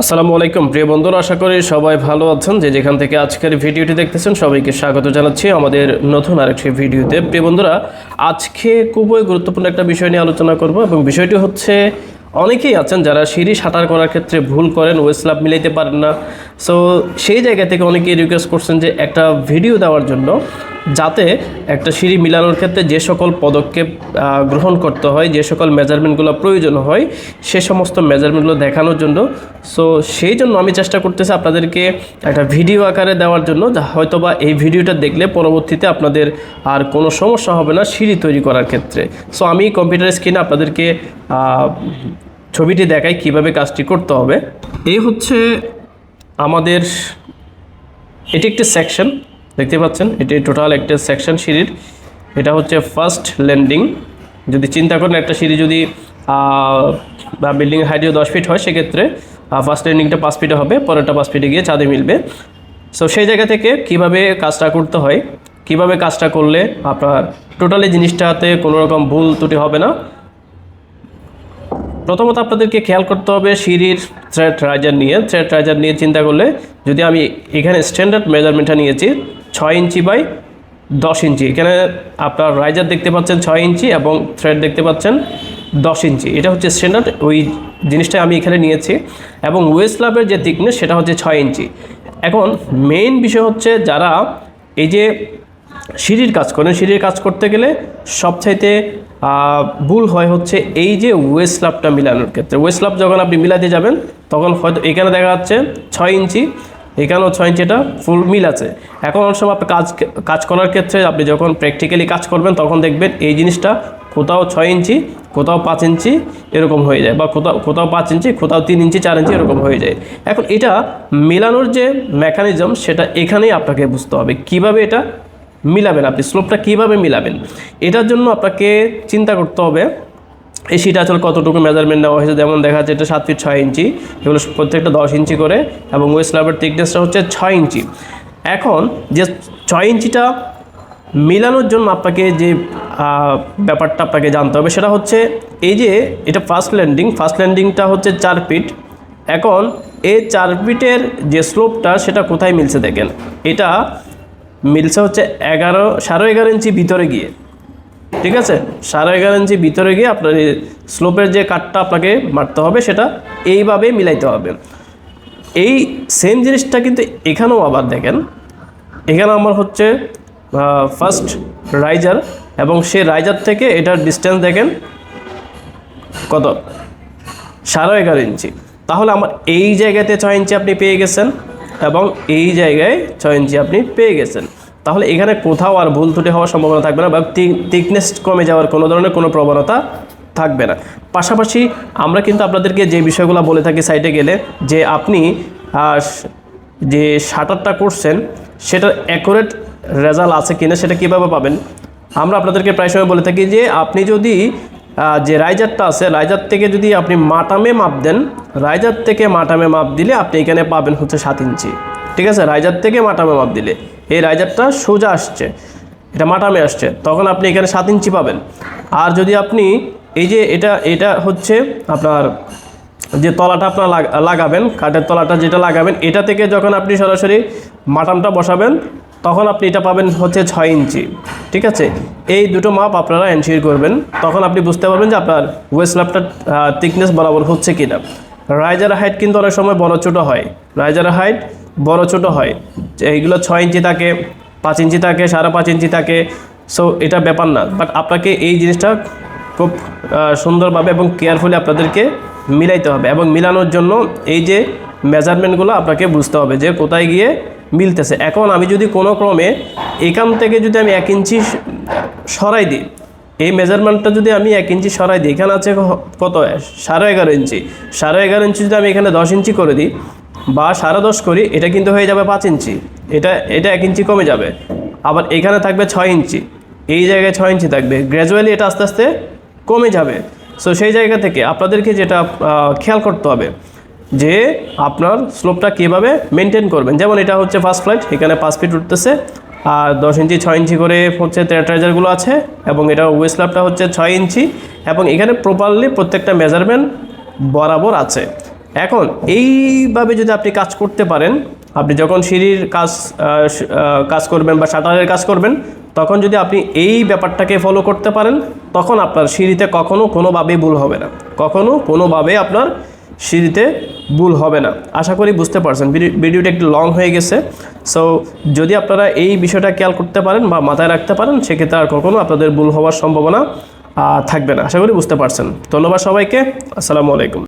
আসসালামু আলাইকুম। প্রিয় বন্ধুরা, আশা করি সবাই ভালো আছেন। যে যেখান থেকে আজকের ভিডিওটি দেখতেছেন, সবাইকে স্বাগত জানাচ্ছি আমাদের নতুন আরেকটি ভিডিওতে। প্রিয় বন্ধুরা, আজকে খুবই গুরুত্বপূর্ণ একটা বিষয় নিয়ে আলোচনা করব এবং বিষয়টি হচ্ছে, অনেকেই আছেন যারা সিঁড়ি সাঁতার করার ক্ষেত্রে ভুল করেন ওয়েস্লাভ মিলাইতে পারেন না। সো সেই জায়গা থেকে অনেকেই রিকোয়েস্ট করছেন যে একটা ভিডিও দেওয়ার জন্য। যাতে একটা সিঁড়ি মিলানোর ক্ষেত্রে যে সকল পদক্ষেপ গ্রহণ করতে হয়, যে সকল মেজারমেন্টগুলো প্রয়োজন হয়, সে সমস্ত মেজারমেন্টগুলো দেখানোর জন্য। সো সেই জন্য আমি চেষ্টা করতেছি আপনাদেরকে একটা ভিডিও আকারে দেওয়ার জন্য, যা হয়তোবা এই ভিডিওটা দেখলে পরবর্তীতে আপনাদের আর কোনো সমস্যা হবে না সিঁড়ি তৈরি করার ক্ষেত্রে। সো আমি কম্পিউটার স্ক্রিনে আপনাদেরকে ছবিটি দেখাই কীভাবে কাজটি করতে হবে। এই হচ্ছে আমাদের, এটি একটি সেকশন দেখতে পাচ্ছেন, এটি টোটাল একটা সেকশন সিঁড়ির। এটা হচ্ছে ফার্স্ট ল্যান্ডিং যদি চিন্তা করেন, একটা সিঁড়ি যদি বা বিল্ডিং হাইটও দশ ফিট হয়, সেক্ষেত্রে ফার্স্ট ল্যান্ডিংটা পাঁচ ফিটে হবে, পরেরটা পাঁচ ফিটে গিয়ে চাঁদে মিলবে। সো সেই জায়গা থেকে কীভাবে কাজটা করতে হয়, কীভাবে কাজটা করলে আপনার টোটালি জিনিসটাতে কোনো রকম ভুল ত্রুটি হবে না। প্রথমত আপনাদেরকে খেয়াল করতে হবে সিঁড়ির থ্রেড রাইজার নিয়ে। থ্রেড রাইজার নিয়ে চিন্তা করলে যদি আমি এখানে স্ট্যান্ডার্ড মেজারমেন্টটা নিয়েছি ছয় ইঞ্চি বাই দশ ইঞ্চি। এখানে আপনার রাইজার দেখতে পাচ্ছেন ছয় ইঞ্চি এবং থ্রেড দেখতে পাচ্ছেন দশ ইঞ্চি। এটা হচ্ছে স্ট্যান্ডার্ড ওই জিনিসটা আমি এখানে নিয়েছি। এবং ওয়েস্ট লাভের যে থিকনেস সেটা হচ্ছে ছয় ইঞ্চি। এখন মেইন বিষয় হচ্ছে যারা এই যে সিঁড়ির কাজ করেন, সিঁড়ির কাজ করতে গেলে সবচাইতে ভুল হয় হচ্ছে এই যে ওয়েস্ট লাভটা মিলানোর ক্ষেত্রে। ওয়েস্ট লাভ যখন আপনি মিলাতে যাবেন, তখন হয়তো এখানে দেখা যাচ্ছে ছয় ইঞ্চি এখানেও ছয় ইঞ্চি এটা ফুল মিল আছে। এখন অনেক সময় আপনি কাজ কাজ করার ক্ষেত্রে আপনি যখন প্র্যাকটিক্যালি কাজ করবেন, তখন দেখবেন এই জিনিসটা কোথাও ছয় ইঞ্চি, কোথাও পাঁচ ইঞ্চি এরকম হয়ে যায় বা কোথাও কোথাও পাঁচ ইঞ্চি, কোথাও তিন ইঞ্চি, চার ইঞ্চি এরকম হয়ে যায়। এখন এটা মেলানোর যে মেকানিজম সেটা এখানেই আপনাকে বুঝতে হবে। কীভাবে এটা মিলাবেন আপনি? স্লোপটা কীভাবে মিলাবেন? এটার জন্য আপনাকে চিন্তা করতে হবে এই সিট আসলে কতটুকু মেজারমেন্ট নেওয়া হয়েছে? যেমন দেখা যাচ্ছে এটা সাত ফিট ছয় ইঞ্চি, এগুলো প্রত্যেকটা দশ ইঞ্চি করে এবং ওয়েস্ট লাভের থিকনেসটা হচ্ছে ছয় ইঞ্চি। এখন যে ছয় ইঞ্চিটা মিলানোর জন্য আপনাকে যে ব্যাপারটা আপনাকে জানতে হবে সেটা হচ্ছে এই যে এটা ফার্স্ট ল্যান্ডিং ফার্স্ট ল্যান্ডিংটা হচ্ছে চার ফিট এখন এই চার ফিটের যে স্লোপটা সেটা কোথায় মিলছে দেখেন? এটা মিলছে হচ্ছে এগারো, সাড়ে এগারো ইঞ্চি ভিতরে গিয়ে। ঠিক আছে? সাড়ে এগারো ইঞ্চি ভিতরে গিয়ে আপনার স্লোপের যে কাঠটা আপনাকে মারতে হবে, সেটা এইভাবে মিলাইতে হবে। এই সেম জিনিসটা কিন্তু এখানেও আবার দেখেন। এখানে আমার হচ্ছে ফার্স্ট রাইজার এবং সে রাইজার থেকে এটার ডিস্টেন্স দেখেন কত? সাড়ে এগারো ইঞ্চি। তাহলে আমার এই জায়গাতে ছয় ইঞ্চি আপনি পেয়ে গেছেন এবং এই জায়গায় ছয় ইঞ্চি আপনি পেয়ে গেছেন। তাহলে এখানে কোথাও আর ভুল ত্রুটি হওয়ার সম্ভাবনা থাকবে না বা থিকনেস কমে যাওয়ার কোনো ধরনের কোনো প্রবণতা থাকবে না। পাশাপাশি আমরা কিন্তু আপনাদেরকে যে বিষয়গুলো বলে থাকি সাইটে গেলে, যে আপনি যে শাটারটা করছেন, সেটার অ্যাকুরেট রেজাল্ট আছে কিনা সেটা কীভাবে পাবেন? আমরা আপনাদেরকে প্রায় সময় বলে থাকি যে আপনি যদি যে রাইজারটা আছে রাইজার থেকে যদি আপনি মাটামে মাপ দেন রাইজার থেকে মাটামে মাপ দিলে আপনি এখানে পাবেন হচ্ছে সাত ইঞ্চি। ঠিক আছে, রাইজার থেকে মাটামে মাপ দিলে। এই রাইজারটা সোজা আসছে। এটা মাটামে আসছে। তখন আপনি এখানে সাত ইঞ্চি পাবেন। আর যদি আপনি এই যে এটা এটা হচ্ছে আপনার যে তলাটা আপনার লাগাবেন, কাঠের তলাটা যেটা লাগাবেন, এটা থেকে যখন আপনি সরাসরি মাটামটা বসাবেন, তখন আপনি এটা পাবেন হচ্ছে ছয় ইঞ্চি। ঠিক আছে? এই দুটো মাপ আপনারা এনশিওর করবেন। তখন আপনি বুঝতে পারবেন যে আপনার ওয়েস্ট ল্যাপটার থিকনেস বরাবর হচ্ছে কি না রাইজার হাইট কিন্তু অনেক সময় বড় ছোটো হয়। রাইজার হাইট বড় ছোটো হয়। এইগুলো ছয় ইঞ্চি থাকে, পাঁচ ইঞ্চি থাকে, সাড়ে পাঁচ ইঞ্চি থাকে। সো এটা ব্যাপার না। বাট আপনাকে এই জিনিসটা খুব সুন্দরভাবে এবং কেয়ারফুলি আপনাদেরকে মিলাইতে হবে এবং মিলানোর জন্য এই যে মেজারমেন্টগুলো আপনাকে বুঝতে হবে যে কোথায় গিয়ে মিলতেছে। এখন আমি যদি কোনো ক্রমে এখান থেকে যদি আমি এক ইঞ্চি সরাই দিই, এই মেজারমেন্টটা যদি আমি এক ইঞ্চি সরাই দিই, এখানে আছে কত? সাড়ে এগারো ইঞ্চি। সাড়ে এগারো ইঞ্চি যদি আমি এখানে দশ ইঞ্চি করে দিই বা সাড়ে দশ করি এটা কিন্তু হয়ে যাবে পাঁচ ইঞ্চি। এটা এটা এক ইঞ্চি কমে যাবে। আবার এখানে থাকবে ছয় ইঞ্চি। এই জায়গায় ছয় ইঞ্চি থাকবে। গ্র্যাজুয়ালি এটা আস্তে আস্তে কমে যাবে। সো সেই জায়গা থেকে আপনাদেরকে যেটা খেয়াল করতে হবে যে আপনার স্লোপটা কীভাবে মেনটেন করবেন। যেমন এটা হচ্ছে ফার্স্ট ফ্লাইট এখানে পাঁচ ফিট উঠতেছে। আর দশ ইঞ্চি, ছয় ইঞ্চি করে হচ্ছে ট্রেজারগুলো আছে এবং এটা ওয়েস্ট ল্যাপটা হচ্ছে ছয় ইঞ্চি। এবং এখানে প্রপারলি প্রত্যেকটা মেজারমেন্ট বরাবর আছে। এখন এইভাবে যদি আপনি কাজ করতে পারেন, আপনি যখন সিঁড়ির কাজ কাজ করবেন বা শাটারের কাজ করবেন, তখন যদি আপনি এই ব্যাপারটাকে ফলো করতে পারেন, তখন আপনার সিঁড়িতে কখনো কোনোভাবেই ভুল হবে না। কখনো কোনোভাবে আপনার সিঁড়িতে ভুল হবে না। আশা করি বুঝতে পারছেন। ভিডি- ভিডিওটা একটু লং হয়ে গেছে। সো যদি আপনারা এই বিষয়টা খেয়াল করতে পারেন বা মাথায় রাখতে পারেন, সেক্ষেত্রে আর কখনো আপনাদের ভুল হওয়ার সম্ভাবনা থাকবে না। আশা করি বুঝতে পারছেন। ধন্যবাদ সবাইকে। আসসালামু আলাইকুম।